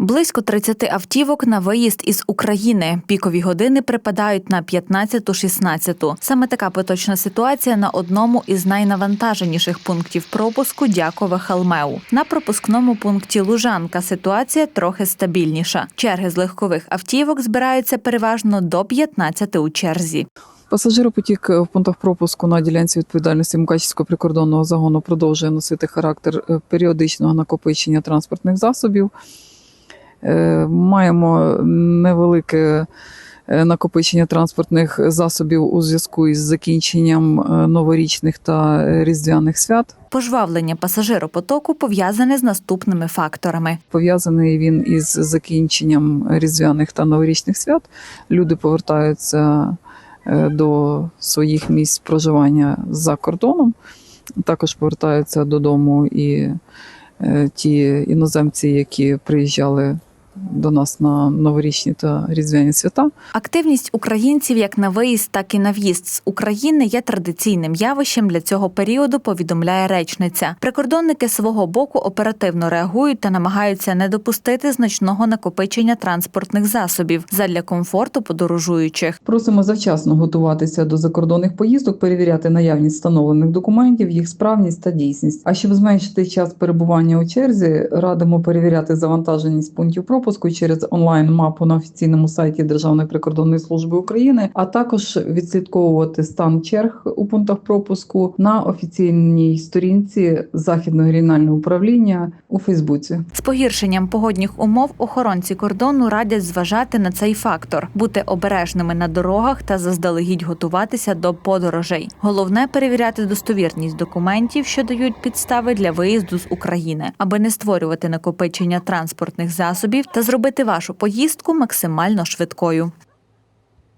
Близько 30 автівок на виїзд із України. Пікові години припадають на 15-16. Саме така поточна ситуація на одному із найнавантаженіших пунктів пропуску Дякове Халмеу. На пропускному пункті Лужанка ситуація трохи стабільніша. Черги з легкових автівок збираються переважно до 15 у черзі. Пасажиропотік в пунктах пропуску на ділянці відповідальності Мукачівського прикордонного загону продовжує носити характер е, періодичного накопичення транспортних засобів. Е, Маємо невелике е, накопичення транспортних засобів у зв'язку із закінченням е, новорічних та різдвяних свят. Пожвавлення пасажиропотоку пов'язане з наступними факторами. Пов'язаний він із закінченням різдвяних та новорічних свят. Люди повертаються до своїх місць проживання за кордоном. Також повертаються додому і ті іноземці, які приїжджали до нас на новорічні та різдвяні свята. Активність українців як на виїзд, так і на в'їзд з України є традиційним явищем для цього періоду. Повідомляє речниця. Прикордонники свого боку оперативно реагують та намагаються не допустити значного накопичення транспортних засобів задля комфорту подорожуючих. Просимо завчасно готуватися до закордонних поїздок, перевіряти наявність встановлених документів, їх справність та дійсність. А щоб зменшити час перебування у черзі, радимо перевіряти завантаженість пунктів пропуску через онлайн-мапу на офіційному сайті Державної прикордонної служби України, а також відслідковувати стан черг у пунктах пропуску на офіційній сторінці Західного регіонального управління у Фейсбуці. З погіршенням погодних умов охоронці кордону радять зважати на цей фактор, бути обережними на дорогах та заздалегідь готуватися до подорожей. Головне перевіряти достовірність документів, що дають підстави для виїзду з України, аби не створювати накопичення транспортних засобів та зробити вашу поїздку максимально швидкою.